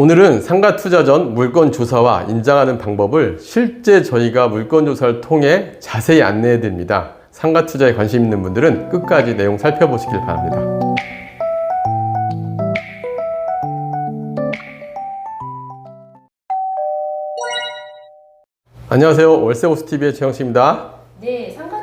오늘은 상가 투자 전 물건 조사와 인장하는 방법을 실제 저희가 물건 조사를 통해 자세히 안내해 드립니다. 상가 투자에 관심 있는 분들은 끝까지 내용 살펴보시길 바랍니다. 안녕하세요. 월세호스TV의 최영식입니다. 네, 상가 투자 시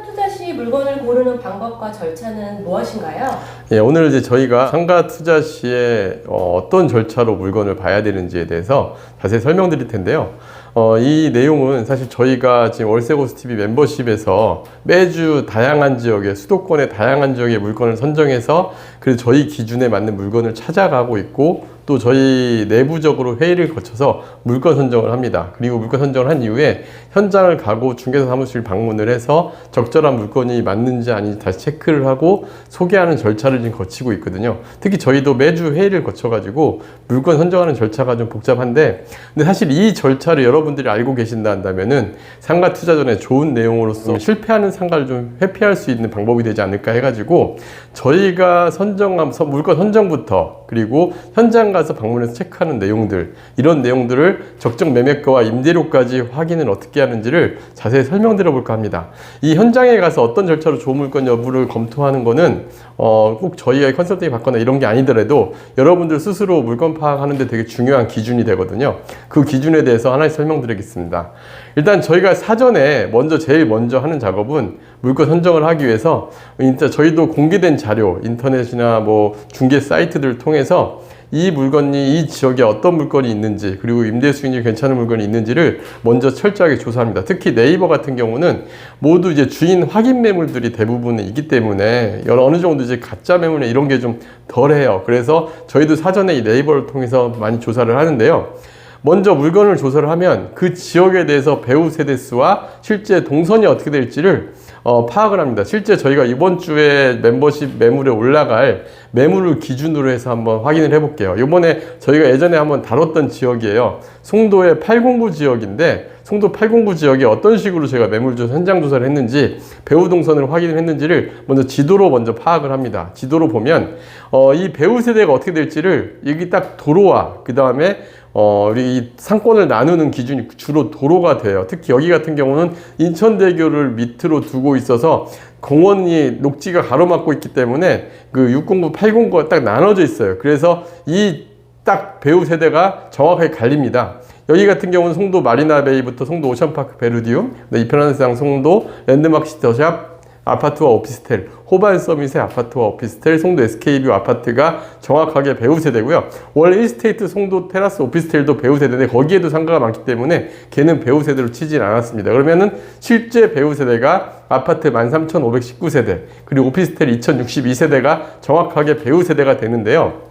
물건을 고르는 방법과 절차는 무엇인가요? 예, 오늘 이제 저희가 상가 투자 시에 어, 떤 절차로 물건을 봐야 되는지에 대해서 자세히 설명드릴 텐데요. 어, 이 내용은 사실 저희가 지금 월세고스 TV 멤버십에서 매주 다양한 지역의 수도권의 다양한 지역의 물건을 선정해서 그래서 저희 기준에 맞는 물건을 찾아가고 있고 또 저희 내부적으로 회의를 거쳐서 물건 선정을 합니다. 그리고 물건 선정을 한 이후에 현장을 가고 중개사 사무실 방문을 해서 적절한 물건이 맞는지 아닌지 다시 체크를 하고 소개하는 절차를 지금 거치고 있거든요. 특히 저희도 매주 회의를 거쳐가지고 물건 선정하는 절차가 좀 복잡한데 근데 사실 이 절차를 여러분들이 알고 계신다 한다면은 상가 투자 전에 좋은 내용으로서 실패하는 상가를 좀 회피할 수 있는 방법이 되지 않을까 해가지고 저희가 선정한 선- 물건 선정부터 그리고 현장 가서 방문해서 체크하는 내용들 이런 내용들을 적정 매매가와 임대료까지 확인을 어떻게 하는지를 자세히 설명드려 볼까 합니다. 이 현장에 가서 어떤 절차로 좋은 물건 여부를 검토하는 거는 어, 꼭 저희가 컨설팅을 받거나 이런 게 아니더라도 여러분들 스스로 물건 파악하는 데 되게 중요한 기준이 되거든요. 그 기준에 대해서 하나씩 설명드리겠습니다. 일단 저희가 사전에 먼저 제일 먼저 하는 작업은 물건 선정을 하기 위해서 진짜 저희도 공개된 자료 인터넷이나 뭐 중개 사이트들을 통해서 이 물건이 이 지역에 어떤 물건이 있는지 그리고 임대 수익률이 괜찮은 물건이 있는지를 먼저 철저하게 조사합니다. 특히 네이버 같은 경우는 모두 이제 주인 확인 매물들이 대부분 있기 때문에 어느 정도 이제 가짜 매물이나 이런 게 좀 덜해요. 그래서 저희도 사전에 이 네이버를 통해서 많이 조사를 하는데요. 먼저 물건을 조사를 하면 그 지역에 대해서 배우 세대 수와 실제 동선이 어떻게 될지를 어, 파악을 합니다. 실제 저희가 이번 주에 멤버십 매물에 올라갈 매물을 기준으로 해서 한번 확인을 해볼게요. 이번에 저희가 예전에 한번 다뤘던 지역이에요. 송도의 809 지역인데 송도 809 지역에 어떤 식으로 제가 매물 조사, 현장 조사를 했는지 배우 동선을 확인을 했는지를 먼저 지도로 먼저 파악을 합니다. 지도로 보면 어, 이 배우 세대가 어떻게 될지를 여기 딱 도로와 그 다음에 어, 우리 이 상권을 나누는 기준이 주로 도로가 돼요. 특히 여기 같은 경우는 인천대교를 밑으로 두고 있어서 공원이 녹지가 가로막고 있기 때문에 그 609, 809가 딱 나눠져 있어요. 그래서 이 딱 배우 세대가 정확하게 갈립니다. 여기 같은 경우는 송도 마리나베이부터 송도 오션파크 베르디움, 네, 이편한 세상 송도 랜드마크 시터샵 아파트와 오피스텔, 호반 서밋의 아파트와 오피스텔, 송도 SK뷰 아파트가 정확하게 배우 세대고요. 원래 1스테이트 송도 테라스 오피스텔도 배우 세대인데 거기에도 상가가 많기 때문에 걔는 배우 세대로 치진 않았습니다. 그러면은 실제 배우 세대가 아파트 13,519세대, 그리고 오피스텔 2,062세대가 정확하게 배우 세대가 되는데요.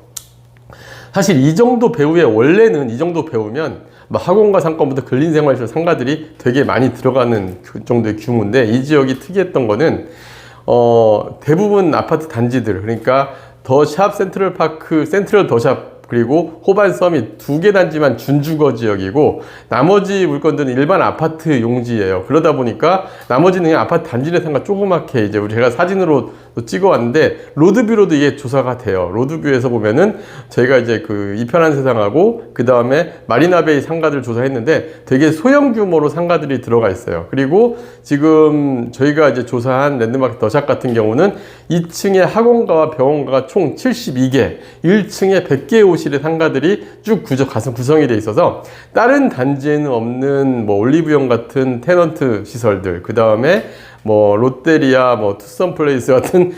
사실 이 정도 배우에 원래는 이 정도 배우면 뭐 학원과 상권부터 근린생활시설 상가들이 되게 많이 들어가는 그 정도의 규모인데 이 지역이 특이했던 거는 어 대부분 아파트 단지들 그러니까 더샵 센트럴 파크 센트럴 더샵 그리고 호반 서밋 두개 단지만 준주거 지역이고 나머지 물건들은 일반 아파트 용지예요. 그러다 보니까 나머지는 그냥 아파트 단지 내 상가 조그맣게 이제 우리 제가 사진으로 찍어 왔는데 로드뷰로도 이게 조사가 돼요. 로드뷰에서 보면은 저희가 이제 그 이편한 세상하고 그 다음에 마리나베이 상가들 조사했는데 되게 소형 규모로 상가들이 들어가 있어요. 그리고 지금 저희가 이제 조사한 랜드마크 더샵 같은 경우는 2층에 학원가와 병원가가 총 72개, 1층에 100개의 호실의 상가들이 쭉 구조, 구성이 돼 있어서 다른 단지에는 없는 뭐 올리브영 같은 테넌트 시설들, 그 다음에 뭐 롯데리아, 뭐 투썸 플레이스 같은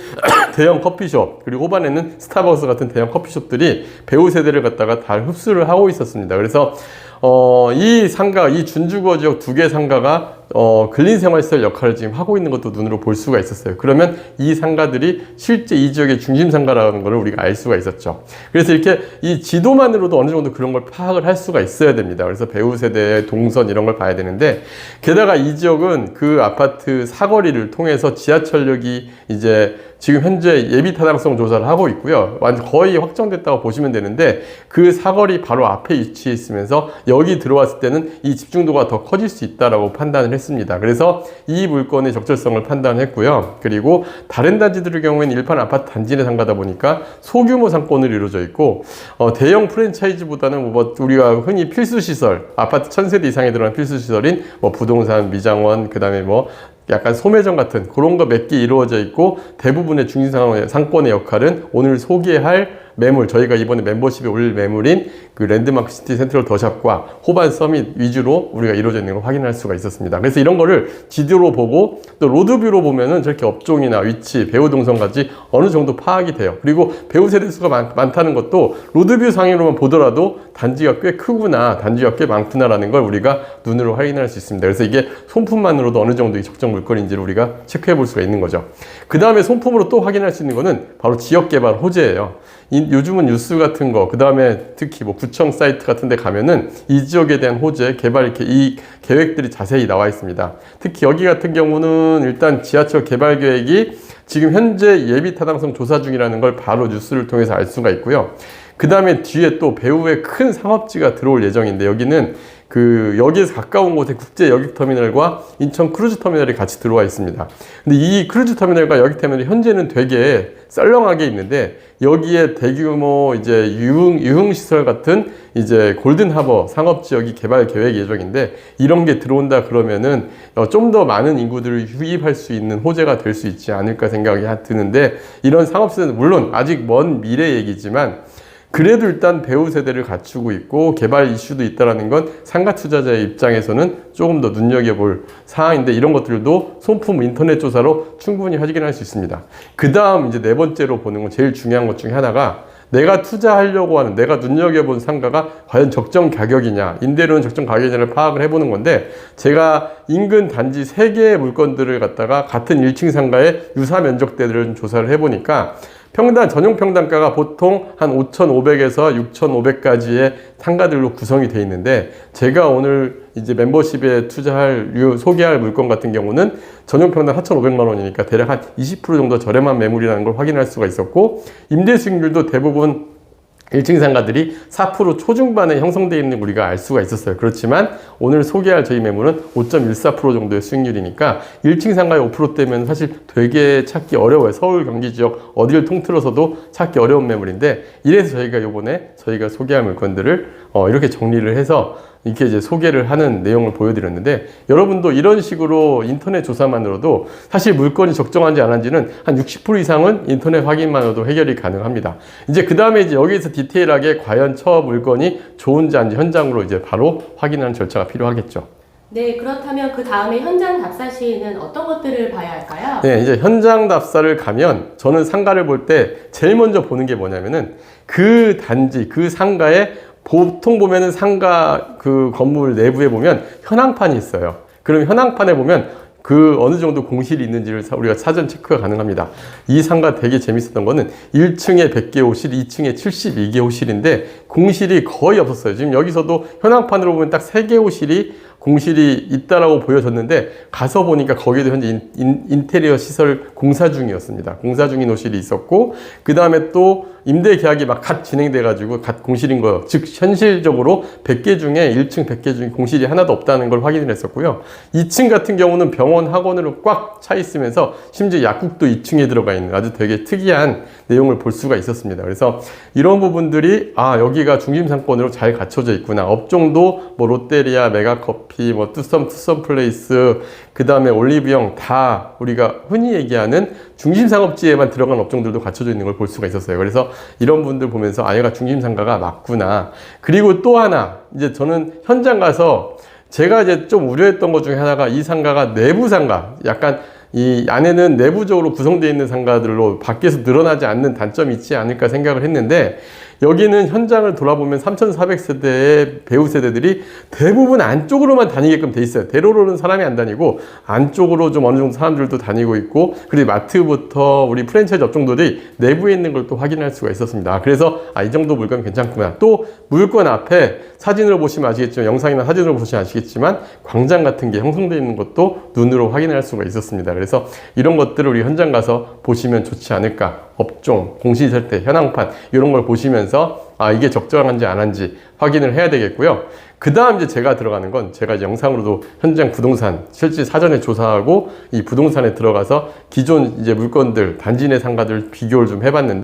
대형 커피숍 그리고 호반에는 스타벅스 같은 대형 커피숍들이 배우 세대를 갖다가 다 흡수를 하고 있었습니다. 그래서 어, 이 상가, 이 준주거 지역 두 개 상가가 어, 근린생활시설 역할을 지금 하고 있는 것도 눈으로 볼 수가 있었어요. 그러면 이 상가들이 실제 이 지역의 중심 상가라는 것을 우리가 알 수가 있었죠. 그래서 이렇게 이 지도만으로도 어느 정도 그런 걸 파악을 할 수가 있어야 됩니다. 그래서 배우 세대의 동선 이런 걸 봐야 되는데 게다가 이 지역은 그 아파트 사거리를 통해서 지하철역이 이제 지금 현재 예비 타당성 조사를 하고 있고요. 완전 거의 확정됐다고 보시면 되는데 그 사거리 바로 앞에 위치해 있으면서 여기 들어왔을 때는 이 집중도가 더 커질 수 있다라고 판단을 했습니다. 그래서 이 물건의 적절성을 판단했고요. 그리고 다른 단지들의 경우에는 일반 아파트 단지 내 상가다 보니까 소규모 상권으로 이루어져 있고 어, 대형 프랜차이즈보다는 뭐 우리가 흔히 필수 시설 아파트 천세대 이상에 들어간 필수 시설인 뭐 부동산 미장원 그다음에 뭐 약간 소매점 같은 그런 거 몇 개 이루어져 있고 대부분의 중심 상황의 상권의 역할은 오늘 소개할 매물 저희가 이번에 멤버십에 올릴 매물인 그 랜드마크 시티 센트럴 더샵과 호반 서밋 위주로 우리가 이루어져 있는 걸 확인할 수가 있었습니다. 그래서 이런 거를 지도로 보고 또 로드뷰로 보면은 저렇게 업종이나 위치, 배우 동선까지 어느 정도 파악이 돼요. 그리고 배우 세대 수가 많, 많다는 것도 로드뷰 상으로만 보더라도 단지가 꽤 크구나, 단지가 꽤 많구나라는 걸 우리가 눈으로 확인할 수 있습니다. 그래서 이게 손품만으로도 어느 정도 이 적정 물건인지를 우리가 체크해 볼 수가 있는 거죠. 그 다음에 손품으로 또 확인할 수 있는 거는 바로 지역 개발 호재예요. 이- 요즘은 뉴스 같은 거, 그 다음에 특히 뭐 구청 사이트 같은 데 가면은 이 지역에 대한 호재, 개발, 이 계획들이 자세히 나와 있습니다. 특히 여기 같은 경우는 일단 지하철 개발 계획이 지금 현재 예비 타당성 조사 중이라는 걸 바로 뉴스를 통해서 알 수가 있고요. 그 다음에 뒤에 또 배후에 큰 상업지가 들어올 예정인데 여기는 그 여기에서 가까운 곳에 국제 여객 터미널과 인천 크루즈 터미널이 같이 들어와 있습니다. 근데 이 크루즈 터미널과 여객 터미널이 현재는 되게 썰렁하게 있는데 여기에 대규모 이제 유흥 유흥 시설 같은 이제 골든 하버 상업 지역이 개발 계획 예정인데 이런 게 들어온다 그러면은 어, 좀더 많은 인구들을 유입할 수 있는 호재가 될 수 있지 않을까 생각이 하- 드는데 이런 상업 시설은 물론 아직 먼 미래 얘기지만 그래도 일단 배우 세대를 갖추고 있고 개발 이슈도 있다라는 건 상가 투자자의 입장에서는 조금 더 눈여겨볼 사항인데 이런 것들도 손품 인터넷 조사로 충분히 확인할 수 있습니다. 그 다음 이제 네 번째로 보는 건 제일 중요한 것 중에 하나가 내가 투자하려고 하는 내가 눈여겨본 상가가 과연 적정 가격이냐 임대료는 적정 가격이냐를 파악을 해보는 건데 제가 인근 단지 세 개의 물건들을 갖다가 같은 1층 상가의 유사 면적대들을 조사를 해보니까 평당 전용 평당가가 보통 한 5,500에서 6,500까지의 상가들로 구성이 돼 있는데 제가 오늘 이제 멤버십에 투자할 유- 소개할 물건 같은 경우는 전용 평당 4,500만 원이니까 대략 한 20% 정도 저렴한 매물이라는 걸 확인할 수가 있었고 임대 수익률도 대부분 1층 상가들이 4% 초중반에 형성되어 있는 우리가 알 수가 있었어요. 그렇지만 오늘 소개할 저희 매물은 5.14% 정도의 수익률이니까 1층 상가의 5%대면 사실 되게 찾기 어려워요. 서울 경기 지역 어디를 통틀어서도 찾기 어려운 매물인데 이래서 저희가 요번에 저희가 소개할 물건들을 어, 이렇게 정리를 해서 이렇게 이제 소개를 하는 내용을 보여드렸는데 여러분도 이런 식으로 인터넷 조사만으로도 사실 물건이 적정한지 안 한지는 한 60% 이상은 인터넷 확인만으로도 해결이 가능합니다. 이제 그 다음에 이제 여기서 디테일하게 과연 처 물건이 좋은지 아닌지 현장으로 이제 바로 확인하는 절차가 필요하겠죠. 네, 그렇다면 그 다음에 현장 답사 시에는 어떤 것들을 봐야 할까요? 네, 이제 현장 답사를 가면 저는 상가를 볼 때 제일 먼저 보는 게 뭐냐면은 그 단지, 그 상가에 보통 보면은 상가 그 건물 내부에 보면 현황판이 있어요. 그럼 현황판에 보면 그 어느 정도 공실이 있는지를 사- 우리가 사전 체크가 가능합니다. 이 상가 되게 재밌었던 거는 1층에 100개 호실, 2층에 72개 호실인데 공실이 거의 없었어요. 지금 여기서도 현황판으로 보면 딱 3개 호실이 공실이 있다라고 보여졌는데 가서 보니까 거기도 현재 인, 테리어 시설 공사 중이었습니다. 공사 중인 호실이 있었고 그 다음에 또 임대 계약이 막 갓 진행돼 가지고 갓 공실인 거예요. 즉 현실적으로 100개 중에 1층 100개 중에 공실이 하나도 없다는 걸 확인을 했었고요. 2층 같은 경우는 병원 학원으로 꽉 차 있으면서 심지어 약국도 2층에 들어가 있는 아주 되게 특이한 내용을 볼 수가 있었습니다. 그래서 이런 부분들이 아 여기가 중심 상권으로 잘 갖춰져 있구나. 업종도 뭐 롯데리아, 메가커피, 뭐 투썸 투썸 플레이스, 그 다음에 올리브영 다 우리가 흔히 얘기하는 중심 상업지에만 들어간 업종들도 갖춰져 있는 걸 볼 수가 있었어요. 그래서 이런 분들 보면서 아 얘가 중심 상가가 맞구나. 그리고 또 하나 이제 저는 현장 가서 제가 이제 좀 우려했던 것 중에 하나가 이 상가가 내부 상가, 약간 이 안에는 내부적으로 구성되어 있는 상가들로 밖에서 늘어나지 않는 단점이 있지 않을까 생각을 했는데 여기는 현장을 돌아보면 3,400세대의 배우 세대들이 대부분 안쪽으로만 다니게끔 돼 있어요. 대로로는 사람이 안 다니고 안쪽으로 좀 어느 정도 사람들도 다니고 있고 그리고 마트부터 우리 프랜차이즈 업종들이 내부에 있는 걸 또 확인할 수가 있었습니다. 그래서 아, 이 정도 물건 괜찮구나. 또 물건 앞에 사진으로 보시면 아시겠지만 영상이나 사진으로 보시면 아시겠지만 광장 같은 게 형성되어 있는 것도 눈으로 확인할 수가 있었습니다. 그래서 이런 것들을 우리 현장 가서 보시면 좋지 않을까 업종, 공시설태, 현황판 이런 걸 보시면서 아 이게 적정한지 안 한지 확인을 해야 되겠고요. 그 다음 이제 제가 들어가는 건 제가 영상으로도 현장 부동산 실제 사전에 조사하고 이 부동산에 들어가서 기존 이제 물건들 단지 내 상가들 비교를 좀 해봤는데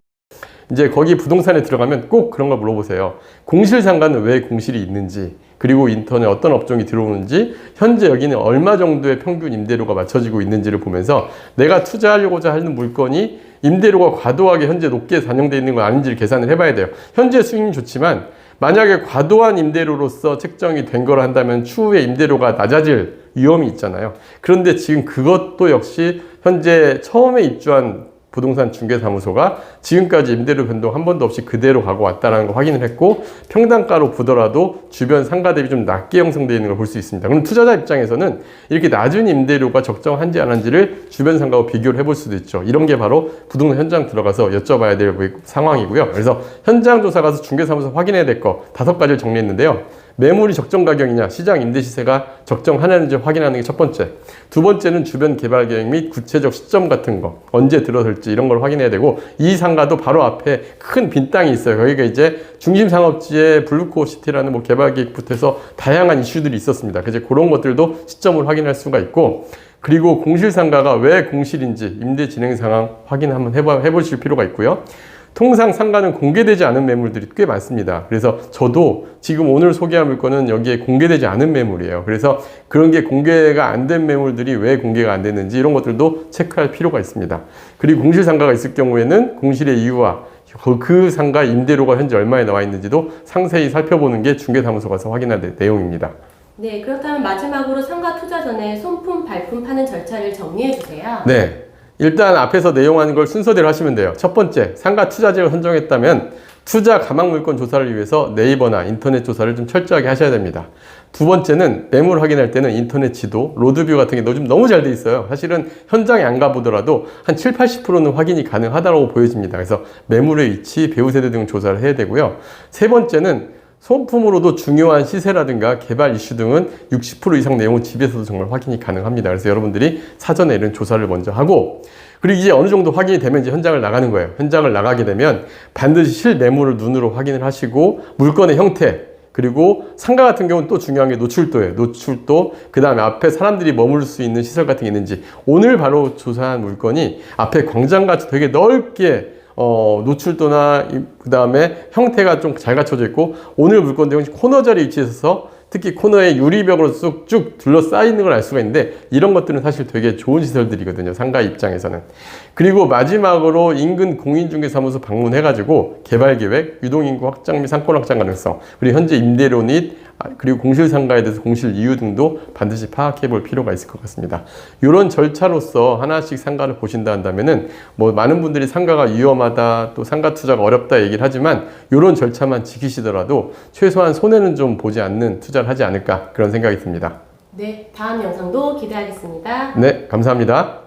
이제 거기 부동산에 들어가면 꼭 그런 걸 물어보세요. 공실 상가는 왜 공실이 있는지, 그리고 인터넷 어떤 업종이 들어오는지, 현재 여기는 얼마 정도의 평균 임대료가 맞춰지고 있는지를 보면서 내가 투자하려고자 하는 물건이 임대료가 과도하게 현재 높게 반영되어 있는 건 아닌지를 계산을 해봐야 돼요. 현재 수익은 좋지만 만약에 과도한 임대료로서 책정이 된 걸 한다면 추후에 임대료가 낮아질 위험이 있잖아요. 그런데 지금 그것도 역시 현재 처음에 입주한 부동산 중개사무소가 지금까지 임대료 변동 한 번도 없이 그대로 가고 왔다는 걸 확인을 했고 평당가로 보더라도 주변 상가 대비 좀 낮게 형성되어 있는 걸 볼 수 있습니다. 그럼 투자자 입장에서는 이렇게 낮은 임대료가 적정한지 안 한지를 주변 상가와 비교를 해볼 수도 있죠. 이런 게 바로 부동산 현장 들어가서 여쭤봐야 될 상황이고요. 그래서 현장 조사 가서 중개사무소 확인해야 될 거 다섯 가지를 정리했는데요. 매물이 적정 가격이냐, 시장 임대 시세가 적정하는지 확인하는 게 첫 번째. 두 번째는 주변 개발 계획 및 구체적 시점 같은 거, 언제 들어설지 이런 걸 확인해야 되고, 이 상가도 바로 앞에 큰 빈 땅이 있어요. 거기가 이제 중심 상업지에 블루코 시티라는 뭐 개발 계획부터 해서 다양한 이슈들이 있었습니다. 그래서 그런 것들도 시점을 확인할 수가 있고, 그리고 공실 상가가 왜 공실인지 임대 진행 상황 확인 한번 해봐, 해보실 필요가 있고요. 통상 상가는 공개되지 않은 매물들이 꽤 많습니다. 그래서 저도 지금 오늘 소개할 물건은 여기에 공개되지 않은 매물이에요. 그래서 그런 게 공개가 안 된 매물들이 왜 공개가 안 됐는지 이런 것들도 체크할 필요가 있습니다. 그리고 공실 상가가 있을 경우에는 공실의 이유와 그- 그 상가 임대료가 현재 얼마에 나와 있는지도 상세히 살펴보는 게 중개사무소 가서 확인할 내- 내용입니다. 네, 그렇다면 마지막으로 상가 투자 전에 손품, 발품 파는 절차를 정리해 주세요. 네. 일단 앞에서 내용하는 걸 순서대로 하시면 돼요. 첫 번째, 상가 투자지를 선정했다면 투자 가망 물건 조사를 위해서 네이버나 인터넷 조사를 좀 철저하게 하셔야 됩니다. 두 번째는 매물 확인할 때는 인터넷 지도, 로드뷰 같은 게 요즘 너무 잘 돼 있어요. 사실은 현장에 안 가보더라도 한 7, 80%는 확인이 가능하다고 보여집니다. 그래서 매물의 위치, 배우 세대 등 조사를 해야 되고요. 세 번째는 소품으로도 중요한 시세라든가 개발 이슈 등은 60% 이상 내용은 집에서도 정말 확인이 가능합니다. 그래서 여러분들이 사전에 이런 조사를 먼저 하고 그리고 이제 어느 정도 확인이 되면 이제 현장을 나가는 거예요. 현장을 나가게 되면 반드시 실매물을 눈으로 확인을 하시고 물건의 형태 그리고 상가 같은 경우는 또 중요한 게 노출도예요. 노출도, 그 다음에 앞에 사람들이 머물 수 있는 시설 같은 게 있는지. 오늘 바로 조사한 물건이 앞에 광장 같이 되게 넓게 어, 노출도나 그 다음에 형태가 좀 잘 갖춰져 있고 오늘 물건들은 코너 자리에 위치해 있어서 특히 코너에 유리벽으로 쑥쭉 둘러싸이는 걸 알 수가 있는데 이런 것들은 사실 되게 좋은 시설들이거든요 상가 입장에서는 그리고 마지막으로 인근 공인중개사무소 방문해가지고 개발계획, 유동인구 확장 및 상권 확장 가능성 그리고 현재 임대료 및 아, 그리고 공실 상가에 대해서 공실 이유 등도 반드시 파악해 볼 필요가 있을 것 같습니다. 이런 절차로서 하나씩 상가를 보신다 한다면은 뭐 많은 분들이 상가가 위험하다 또 상가 투자가 어렵다 얘기를 하지만 이런 절차만 지키시더라도 최소한 손해는 좀 보지 않는 투자 를 하지 않을까 그런 생각이 듭니다. 네, 다음 영상도 기대하겠습니다. 네, 감사합니다.